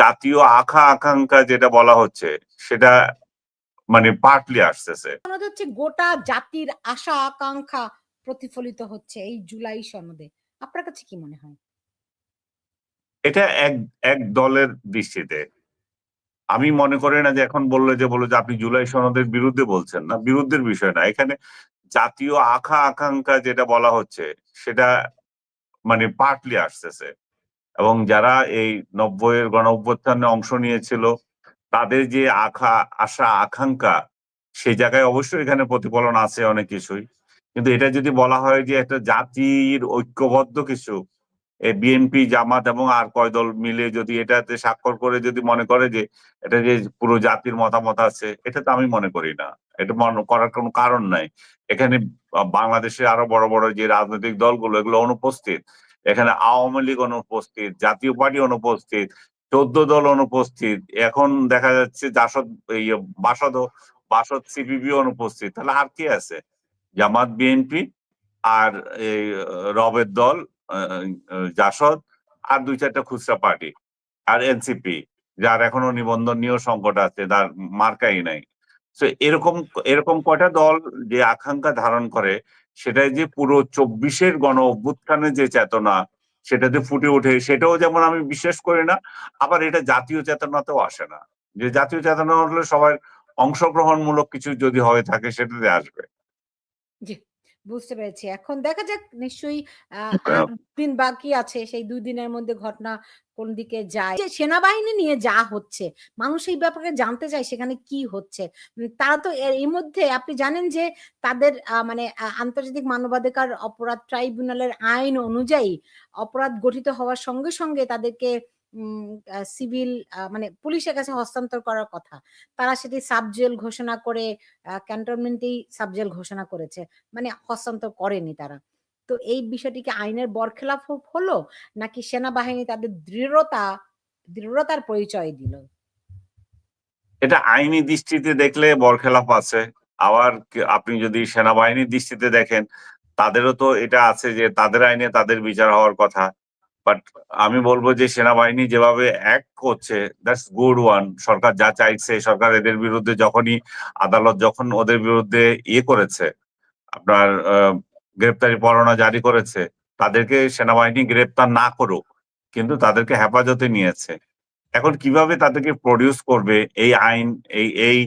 জাতীয় আখা আকাঙ্ক্ষা যেটা বলা হচ্ছে সেটা মানে পার্টলি আসতেছে। সনদ হচ্ছে গোটা জাতির আশা আকাঙ্ক্ষা প্রতিফলিত হচ্ছে এই জুলাই সনদে। আপনার কাছে কি মনে হয়? এটা এক এক দলের দৃষ্টিতে। আমি মনে করি না যে এখন বললে যে বলো যে আপনি জুলাই সনদের বিরুদ্ধে বলছেন না বিরুদ্ধের বিষয় না। এখানে জাতীয় আখা আকাঙ্ক্ষা যেটা বলা হচ্ছে সেটা মানে পার্টলি আসতেছে। এবং যারা এই নব্বইয়ের গণ অভ্যুত্থানে অংশ নিয়েছিল, তাদের যে আখা, আশা, আকাঙ্ক্ষা সেই জায়গায় অবশ্যই এখানে প্রতিফলন আছে অনেক কিছুই। কিন্তু এটা যদি বলা হয় যে একটা জাতির ঐক্যবদ্ধ কিছু বিএনপি, জামাত এবং আর কয় দল মিলে যদি এটাতে স্বাক্ষর করে যদি মনে করে যে এটা যে পুরো জাতির মতামত আছে, এটা তো আমি মনে করি না। এটা মনে, করার কোনো কারণ নাই। এখানে বাংলাদেশে আরও বড় বড় যে রাজনৈতিক দলগুলো, এগুলো অনুপস্থিত। এখানে আওয়ামী লীগ অনুপস্থিত, জাতীয় পার্টি অনুপস্থিত, চোদ্দ দল অনুপস্থিত, এখন দেখা যাচ্ছে জাসদ বাসদ বাসদ সিপিবি অনুপস্থিত। তাহলে আর কি আছে? জামাত বিএনপি আর এই রবের দল জাসদ আর দুই চারটা খুচরা পার্টি আর এনসিপি যার এখনও নিবন্ধনীয় সংকট আছে, তার মার্কাই নাই। তো এরকম এরকম কয়টা দল যে আকাঙ্ক্ষা ধারণ করে সেটাই যে পুরো চব্বিশের গণ অভ্যুত্থানের যে চেতনা, সেটাতে ফুটে ওঠে, সেটাও যেমন আমি বিশ্বাস করি না, আবার এটা জাতীয় চেতনাতেও আসে না। যে জাতীয় চেতনা হলে সবাই অংশগ্রহণমূলক কিছু যদি হয়ে থাকে, সেটাতে আসবে। জি। বুঝতে পেরেছি। এখন দেখা যাক নিশ্চয়ই হ্যাঁ। দিন বাকি আছে সেই দুই দিনের মধ্যে ঘটনা কোন দিকে যায়। যে সেনাবাহিনী নিয়ে যা হচ্ছে মানুষ এই ব্যাপারে জানতে চায় সেখানে কি হচ্ছে। তারা তো এর এই মধ্যে আপনি জানেন যে তাদের আহ, মানে আন্তর্জাতিক মানবাধিকার অপরাধ ট্রাইব্যুনালের আইন অনুযায়ী অপরাধ গঠিত হওয়ার সঙ্গে সঙ্গে তাদেরকে সিভিল মানে পুলিশের কাছে হস্তান্তর করার কথা। তারা সেটি সাবজেল ঘোষণা করে ক্যান্টনমেন্টেই সাবজেল ঘোষণা করেছে। মানে হস্তান্তর করেনি তারা। তো এই বিষয়টি কি আইনের বরখেলাপ হ- হলো? নাকি সেনাবাহিনী তাদের দৃঢ়তা, দৃঢ়তার পরিচয় দিল? এটা আইনি দৃষ্টিতে দেখলে বরখেলাপ আছে। আবার আপনি যদি সেনাবাহিনীর দৃষ্টিতে দেখেন, তাদেরও তো এটা আছে যে তাদের আইনে তাদের বিচার হওয়ার কথা। বাট আমি বলব যে সেনাবাহিনী যেভাবে এক করছে দ্যাটস গুড ওয়ান সরকার যা চাইছে, সরকার এদের বিরুদ্ধে যখনই আদালত যখন ওদের বিরুদ্ধে ইয়ে করেছে, আপনার গ্রেপ্তারি পরোয়ানা জারি করেছে, তাদেরকে সেনাবাহিনী গ্রেপ্তার না করুক, কিন্তু তাদেরকে হেফাজতে নিয়েছে। এখন কীভাবে তাদেরকে প্রডিউস করবে, এই আইন, এই এই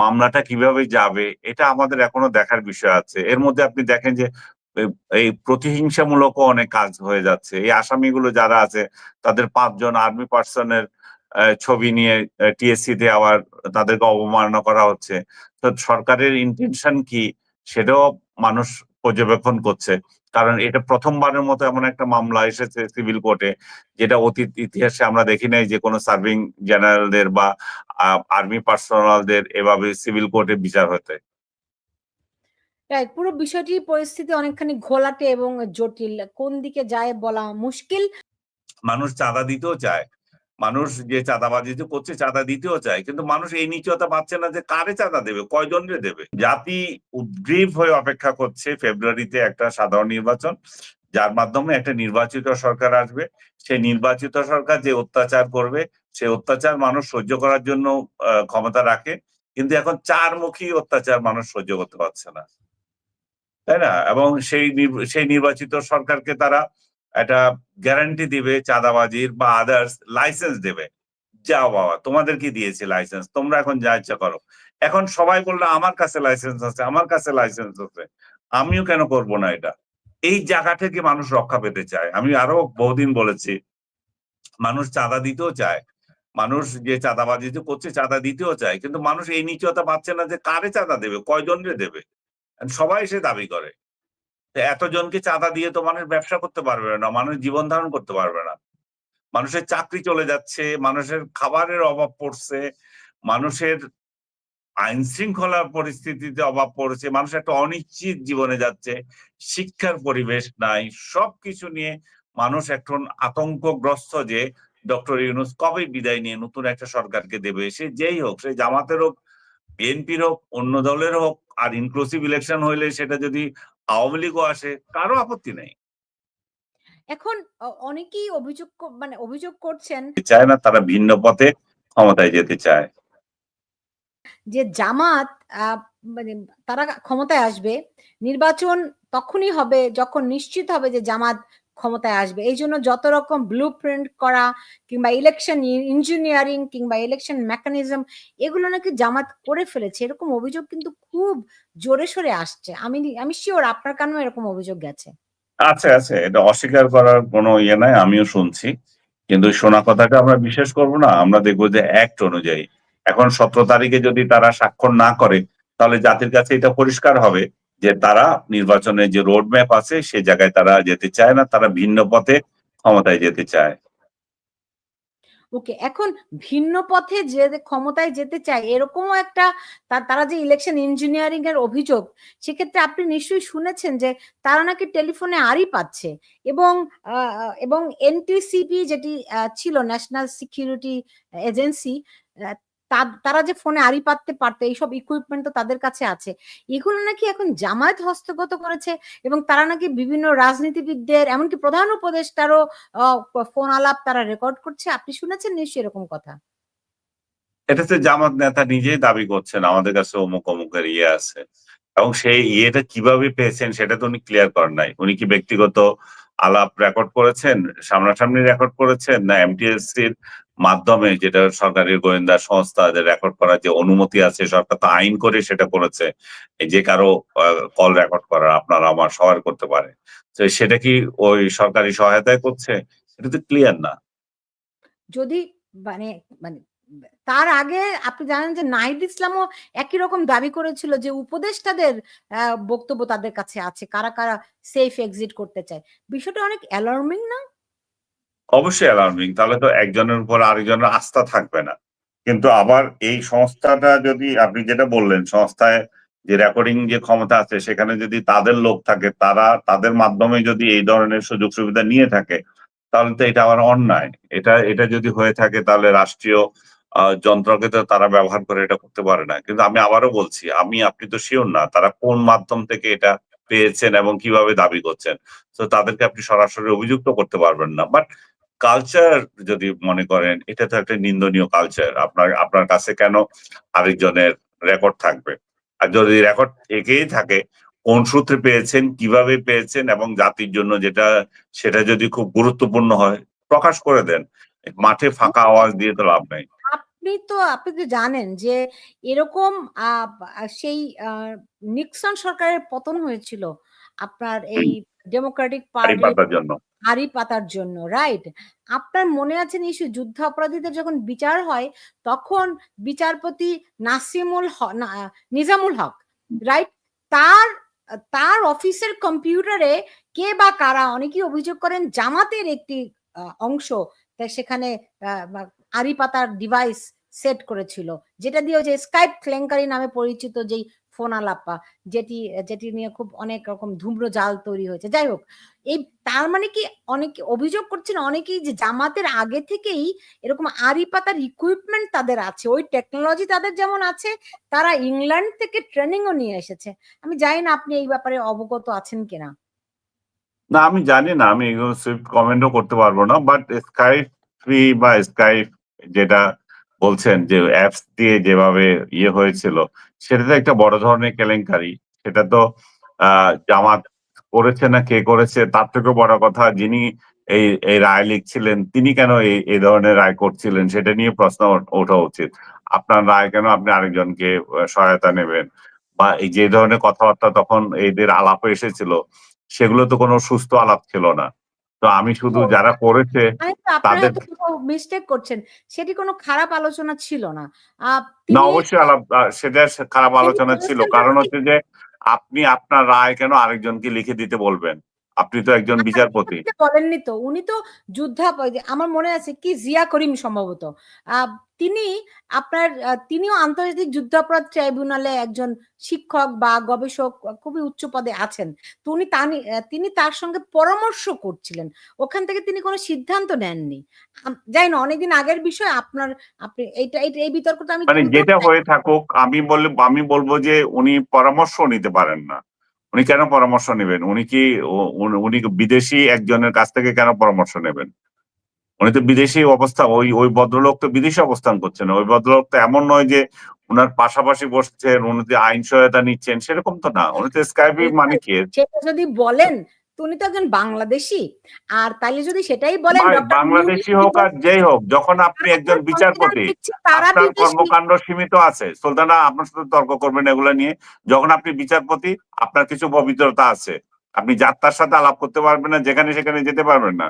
মামলাটা কীভাবে যাবে, এটা আমাদের এখনও দেখার বিষয় আছে। এর মধ্যে আপনি দেখেন যে এই প্রতিহিংসামূলকও অনেক কাজ হয়ে যাচ্ছে। এই আসামিগুলো যারা আছে, তাদের পাঁচজন আর্মি পার্সনের ছবি নিয়ে টিএসসি তে আবার তাদেরকে অবমাননা করা হচ্ছে। তো সরকারের ইন্টেনশন কি সেটাও মানুষ পর্যবেক্ষণ করছে। কারণ এটা প্রথমবারের মতো এমন একটা মামলা এসেছে সিভিল কোর্টে, যেটা অতীত ইতিহাসে আমরা দেখি নাই যে কোনো সার্ভিং জেনারেলদের বা আর্মি পার্সোনালদের এভাবে সিভিল কোর্টে বিচার হতে। রাইট পুরো বিষয়টি পরিস্থিতি অনেকখানি ঘোলাটে এবং জটিল। কোন দিকে যায় বলা মুশকিল? মানুষ চাঁদা দিতেও চায়। মানুষ যে চাঁদাবাজি করছে চাঁদা দিতেও চায়। কিন্তু মানুষ এই নিশ্চয়তা পাচ্ছে না যে কারে চাঁদা দেবে কয়জনরে দেবে? জাতি উদ্গ্রীব হয়ে অপেক্ষা করছে ফেব্রুয়ারিতে একটা সাধারণ নির্বাচন। যার মাধ্যমে একটা নির্বাচিত সরকার আসবে। সেই নির্বাচিত সরকার যে অত্যাচার করবে সে অত্যাচার মানুষ সহ্য করার জন্য ক্ষমতা রাখে। কিন্তু এখন চারমুখী অত্যাচার মানুষ সহ্য করতে পারছে না। তাই না? এবং সেই সেই নির্বাচিত সরকারকে তারা একটা গ্যারান্টি দিবে, চাঁদাবাজির বা আদার্স লাইসেন্স দেবে। যাও বাবা, তোমাদের কি দিয়েছে লাইসেন্স তোমরা এখন যা ইচ্ছা করো। এখন সবাই বলল, আমার কাছে লাইসেন্স আছে, আমার কাছে লাইসেন্স আছে। আমিও কেন করব না এটা? এই জায়গা থেকে মানুষ রক্ষা পেতে চায়। আমি আরও বহুদিন বলেছি, মানুষ চাঁদা দিতেও চায়। মানুষ যে চাঁদাবাজি যে করছে, চাঁদা দিতেও চায়। কিন্তু মানুষ এই নিশ্চয়তা পাচ্ছে না যে কারে চাঁদা দেবে, কয়জনরে দেবে? সবাই সে দাবি করে। এতজনকে চাঁদা দিয়ে তো মানুষ ব্যবসা করতে পারবে না, মানুষ জীবন ধারণ করতে পারবে না। মানুষের চাকরি চলে যাচ্ছে, মানুষের খাবারের অভাব পড়ছে, মানুষের আইন শৃঙ্খলার পরিস্থিতিতে অভাব পড়ছে, মানুষ একটা অনিশ্চিত জীবনে যাচ্ছে, শিক্ষার পরিবেশ নাই, সবকিছু নিয়ে মানুষ এখন আতঙ্কগ্রস্ত যে, ডক্টর ইউনুস কবে বিদায় নিয়ে নতুন একটা সরকারকে দেবে, সে যেই হোক, সে জামাতের হোক বিএনপির হোক অন্য দলের হোক আর ইনক্লুসিভ ইলেকশন হইলে সেটা যদি আওয়ামী লীগও আসে কারও আপত্তি নেই এখন অনেকেই অভিযোগ মানে অভিযোগ করছেন চায় না তারা ভিন্ন পথে ক্ষমতায় যেতে চায়। যে জামাত মানে তারা ক্ষমতায় আসবে। নির্বাচন তখনই হবে যখন নিশ্চিত হবে যে জামাত ক্ষমতায় আসবে। এই জন্য যত রকম ব্লু প্রিন্ট করা কিংবা ইলেকশন ইঞ্জিনিয়ারিং কিংবা ইলেকশন মেকানিজম এগুলো নাকি জামাত করে ফেলেছে। এরকম অভিযোগ কিন্তু খুব জোরে সোরে আসছে। আমি আমি সিউর আপনার কানেও এরকম অভিযোগ গেছে। আছে, আছে। এটা অস্বীকার করার কোনো ইয়ে নাই। আমিও শুনছি। কিন্তু শোনা কথাটা আমরা বিশ্বাস করব না। আমরা দেখব যে অ্যাক্ট অনুযায়ী। এখন ১৭ তারিখে যদি তারা স্বাক্ষর না করে তাহলে জাতির কাছে এটা পরিষ্কার হবে যে তারা নির্বাচনের যে রোড ম্যাপ আছে, সে জায়গায় তারা যেতে চায় না। তারা ভিন্ন পথে ক্ষমতায় যেতে চায়। ওকে। এখন ভিন্ন পথে যে ক্ষমতায় যেতে চায়, এরকমও একটা তারা যে ইলেকশন ইঞ্জিনিয়ারিং এর অভিযোগ, সেক্ষেত্রে আপনি নিশ্চয়ই শুনেছেন যে তারা নাকি টেলিফোনে আরই পাচ্ছে এবং এবং এনটিসিপি যেটি ছিল ন্যাশনাল সিকিউরিটি এজেন্সি তারা যে ফোনে আড়ি পাততে পারত এইসব ইকুইপমেন্ট তো তাদের কাছে আছে। এগুলো নাকি এখন জামায়াত হস্তগত করেছে এবং তারা নাকি বিভিন্ন রাজনীতিবিদদের এমনকি প্রধান উপদেষ্টারও ফোন আলাপ তারা রেকর্ড করছে। আপনি শুনেছেন নিশ্চয়ই এরকম কথা? এটা তো জামাত নেতা নিজেই দাবি করছেন আমাদের কাছে অমুক, অমুকের ইয়ে আছে। এবং সেই ইয়েটা কীভাবে পেয়েছেন সেটা তো উনি ক্লিয়ার করেন নাই। উনি কি ব্যক্তিগত আলাপ রেকর্ড করেছেন, সামনাসামনি রেকর্ড করেছেন না এমটিএসসির মাধ্যমে যেটা সরকারি গোয়েন্দা সংস্থা রেকর্ড করার যে অনুমতি আছে সরকার তো আইন করে সেটা করেছে। যে কারও কল রেকর্ড করার আপনার আমার সবার করতে পারে। তো সেটা কি ওই সরকারি সহায়তায় করছে? এটা তো ক্লিয়ার না। যদি মানে মানে তার আগে আপনি জানেন যে নাহিদ ইসলামও একই রকম দাবি করেছিল যে উপদেষ্টাদের বক্তব্য তাদের কাছে আছে। কারা, কারা সেফ এক্সিট করতে চায়। বিষয়টা অনেক অ্যালার্মিং না? অবশ্যই অ্যালার্মিং। তাহলে তো একজনের উপর আরেকজনের আস্থা থাকবে না। কিন্তু আবার এই সংস্থাটা যদি, আপনি যেটা বললেন, সংস্থায় যে রেকর্ডিং যে ক্ষমতা আছে, সেখানে যদি তাদের লোক থাকে, তারা তাদের মাধ্যমে যদি এই ধরনের সুযোগ সুবিধা নিয়ে থাকে, তাহলে তো এটা আবার অন্যায়। এটা এটা যদি হয়ে থাকে, তাহলে রাষ্ট্রীয় যন্ত্রকে তো তারা ব্যবহার করে এটা করতে পারে না। কিন্তু আমি আবারও বলছি, আমি, আপনি তো শিওর না, তারা কোন মাধ্যম থেকে এটা পেয়েছেন এবং কীভাবে দাবি করছেন। তো তাদেরকে আপনি সরাসরি অভিযুক্ত করতে পারবেন না। বাট কালচার যদি মনে করেন এটা তো একটা নিন্দনীয় কালচার। আপনার আপনার কাছে কেন আরেকজনের রেকর্ড থাকবে? আর যদি রেকর্ড থেকেই থাকে কোন সূত্রে পেয়েছেন, কীভাবে পেয়েছেন এবং জাতির জন্য যেটা সেটা যদি খুব গুরুত্বপূর্ণ হয় প্রকাশ করে দেন। মাঠে ফাঁকা আওয়াজ দিয়ে তো লাভ নাই। আপনি তো আপনি তো জানেন যে এরকম সেই নিক্সন সরকারের পতন হয়েছিল। আপনার এই। ডেমোক্রেটিক পার্টির জন্য। পাতার জন্য, রাইট? আপনার মনে আছে নিশ্চয়ই যুদ্ধাপরাধীদের যখন বিচার হয় তখন বিচারপতি নাসিমুল নিজামুল হক, রাইট? তার তার অফিসের কম্পিউটারে কে বা কারা অনেকেই অভিযোগ করেন জামাতের একটি অংশ তা সেখানে আ বা পাতার ডিভাইস সেট করেছিল। যেটা দিয়ে ওই যে স্কাইপ ক্লেঙ্কারি নামে পরিচিত যেই ফোন আলাপা যেটি যেটি নিয়ে খুব অনেক রকম ধূম্রজাল তৈরি হয়েছে। যাই হোক, এই তার মানে কি অনেকে অভিযোগ করছেন অনেকেই যে জামাতের আগে থেকেই এরকম আড়ি পাতার ইকুইপমেন্ট তাদের আছে। ওই টেকনোলজি তাদের যেমন আছে তারা ইংল্যান্ড থেকে ট্রেনিংও নিয়ে এসেছে। আমি জানি না আপনি এই ব্যাপারে অবগত আছেন কিনা? না আমি জানি না। আমি সুইফট কমেন্ট ও করতে পারব না। বাট স্কাইপ ফ্রি বা স্কাইপ যেটা বলছেন যে অ্যাপস দিয়ে যেভাবে ইয়ে হয়েছিল, সেটা তো একটা বড় ধরনের কেলেঙ্কারি। সেটা তো জামাত করেছে না কে করেছে, তার থেকেও বড় কথা, যিনি এই এই রায় লিখছিলেন, তিনি কেন এই এই ধরনের রায় করছিলেন, সেটা নিয়ে প্রশ্ন ওঠা উচিত। আপনার রায় কেন আপনি আরেকজনকে সহায়তা নেবেন? বা এই যে ধরনের কথাবার্তা তখন এদের আলাপে এসেছিল, সেগুলো তো কোনো সুস্থ আলাপ ছিল না। তো আমি শুধু যারা করেছে তাদের মিস্টেক করছেন। সেটি কোনো খারাপ আলোচনা ছিল না। না অবশ্যই সেটা খারাপ আলোচনা ছিল। কারণ হচ্ছে যে আপনি আপনার রায় কেন আরেকজনকে লিখে দিতে বলবেন? আপনি তো একজন না বিচারপতি। বলেননি তো। উনি তো যুদ্ধাপ আমার মনে আছে কি জিয়া করিম সম্ভবত। তিনি আপনার তিনিও আন্তর্জাতিক যুদ্ধাপরাধ ট্রাইব্যুনালে একজন শিক্ষক বা গবেষক খুবই উচ্চ পদে আছেন। তো উনি তিনি তার সঙ্গে পরামর্শ করছিলেন। ওখান থেকে তিনি কোনো সিদ্ধান্ত নেননি। যাই না অনেকদিন আগের বিষয় আপনার আপনি এইটা এইটা এই বিতর্কটা আমি মানে যেটা হয়ে থাকুক আমি বল আমি বলব যে উনি পরামর্শ নিতে পারেন না। উনি কেন পরামর্শ নেবেন? উনি কি উনি- বিদেশি একজনের কাছ থেকে কেন পরামর্শ নেবেন? উনি তো বিদেশি অবস্থা ওই ওই ভদ্রলোক তো বিদেশি অবস্থান করছেন। ওই ভদ্রলোক তো এমন নয় যে উনার পাশাপাশি বসছেন উনি যে আইন সহায়তা নিচ্ছেন সেরকম তো না। উনি তো স্কাইপি মানে কি? যদি বলেন উনি তো একজন বাংলাদেশি। আর তাইলে যদি সেটাই বলেন বাংলাদেশি হোক আর যেই হোক যখন আপনি একজন বিচারপতি আপনার কর্মকাণ্ড সীমিত আছে। সুলতানা আপনার সাথে তর্ক করবেন এগুলা নিয়ে। যখন আপনি বিচারপতি আপনার কিছু পবিত্রতা আছে। আপনি যাত্রার সাথে আলাপ করতে পারবেন না যেখানে সেখানে যেতে পারবেন না।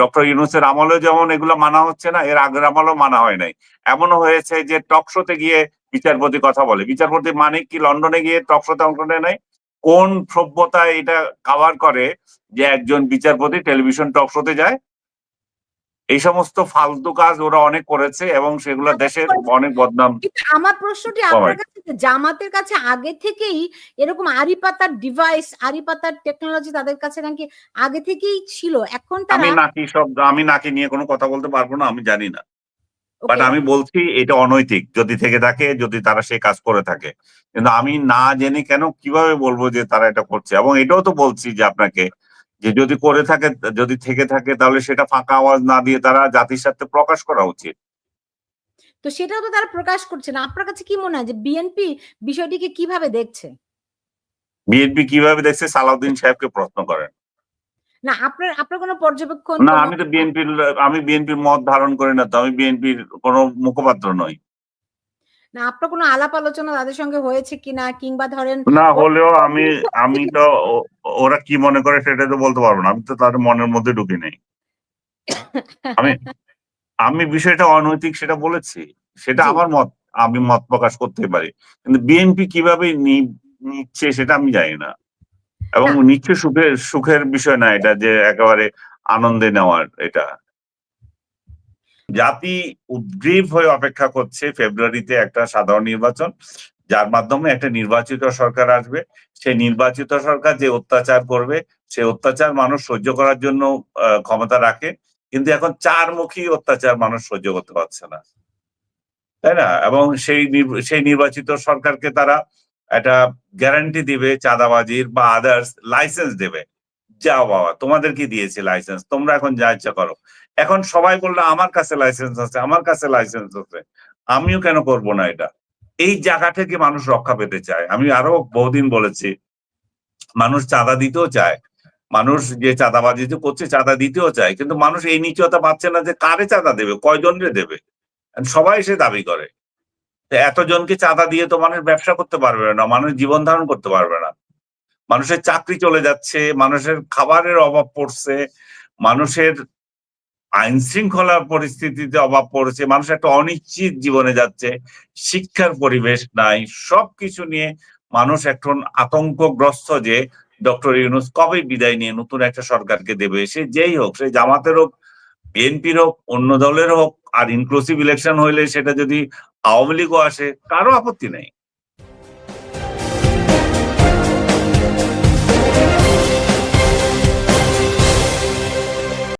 ডক্টর ইউনুসের আমলেও যেমন এগুলো মানা হচ্ছে না এর আগের আমলেও মানা হয় নাই। এমনও হয়েছে যে টক শোতে গিয়ে বিচারপতি কথা বলে। বিচারপতি মানে কি লন্ডনে গিয়ে টক শোতে অংশ নেয় নাই? কোন সভ্যতা এটা কাভার করে যে একজন বিচারপতি টেলিভিশন টক শোতে যায়? এই সমস্ত ফালতু কাজ ওরা অনেক করেছে এবং সেগুলো দেশের অনেক বদনাম আমার প্রশ্নটি. আপনার কাছে জামাতের কাছে আগে থেকেই এরকম আরি পাতার ডিভাইস আরি পাতার টেকনোলজি তাদের কাছে নাকি আগে থেকেই ছিল? এখন আমি নাকি সব আমি নাকি নিয়ে কোনো কথা বলতে পারব না আমি জানি না। বাট আমি বলছি এটা অনৈতিক যদি থেকে থাকে যদি তারা সেই কাজ করে থাকে। কিন্তু আমি না জেনে কেন কীভাবে বলব যে তারা এটা করছে? এবং এটাও তো বলছি যে আপনাকে যে যদি করে থাকে যদি থেকে থাকে তাহলে সেটা ফাঁকা আওয়াজ না দিয়ে তারা জাতির সাথে প্রকাশ করা উচিত। তো সেটাও তো তারা প্রকাশ করছে না। আপনার কাছে কি মনে হয় যে বিএনপি বিষয়টিকে কীভাবে দেখছে? বিএনপি কীভাবে দেখছে? সালাউদ্দিন সাহেবকে প্রশ্ন করেন। না আপনার আপনার কোনো পর্যবেক্ষণ না আমি তো বিএনপির আমি বিএনপির মত ধারণ করি না তো আমি বিএনপির কোনো মুখপাত্র নই। না আপনার কোনো আলাপ আলোচনা তাদের সঙ্গে হয়েছে কিনা কিংবা ধরেন না হলেও আমি আমি তো ওরা কি মনে করে সেটা তো বলতে পারব না আমি তো তাদের মনের মধ্যে ঢুকি নেই। আমি আমি বিষয়টা অনৈতিক সেটা বলেছি সেটা আমার মত আমি মত প্রকাশ করতে পারি। কিন্তু বিএনপি কীভাবে নিচ্ছে সেটা আমি জানি না। এবং না। নিচ্ছে সুখের সুখের বিষয় না এটা যে একেবারে আনন্দে নেওয়ার এটা। জাতি উদ্গ্রীব হয়ে অপেক্ষা করছে ফেব্রুয়ারিতে একটা সাধারণ নির্বাচন যার মাধ্যমে একটা নির্বাচিত সরকার আসবে। সেই নির্বাচিত সরকার যে অত্যাচার করবে সেই অত্যাচার মানুষ সহ্য করার জন্য ক্ষমতা রাখে কিন্তু এখন চারমুখী অত্যাচার মানুষ সহ্য করতে পারছে না। তাই না? এবং সেই সেই নির্বাচিত সরকারকে তারা একটা গ্যারান্টি দিবে চাঁদাবাজির বা আদার্স লাইসেন্স দেবে। যাও বাবা তোমাদের কি দিয়েছে লাইসেন্স তোমরা এখন যা ইচ্ছা করো। এখন সবাই বলল, আমার কাছে লাইসেন্স আছে, আমার কাছে লাইসেন্স আছে। আমিও কেন করব না এটা? এই জায়গা থেকে মানুষ রক্ষা পেতে চায়। আমি আরও বহুদিন বলেছি, মানুষ চাঁদা দিতেও চায়। মানুষ যে চাঁদাবাজি করছে, চাঁদা দিতেও চায়। কিন্তু মানুষ এই নিচতা পাচ্ছে না যে কারে চাঁদা দেবে, কয়জনরে দেবে। সবাই সে দাবি করে। এতজনকে চাঁদা দিয়ে তো মানুষ ব্যবসা করতে পারবে না, মানুষ জীবন ধারণ করতে পারবে না। মানুষের চাকরি চলে যাচ্ছে, মানুষের খাবারের অভাব পড়ছে, মানুষের আইন শৃঙ্খলার পরিস্থিতিতে অভাব পড়েছে, মানুষ একটা অনিশ্চিত জীবনে যাচ্ছে, শিক্ষার পরিবেশ নাই, সবকিছু নিয়ে মানুষ এখন আতঙ্কগ্রস্ত যে ডক্টর ইউনুস কবে বিদায় নিয়ে নতুন একটা সরকারকে দেবে, সে যেই হোক, সে জামাতের হোক বিএনপির হোক, অন্য দলের হোক, আর ইনক্লুসিভ ইলেকশন হইলে সেটা যদি আওয়ামী লীগও আসে, কারও আপত্তি নেই।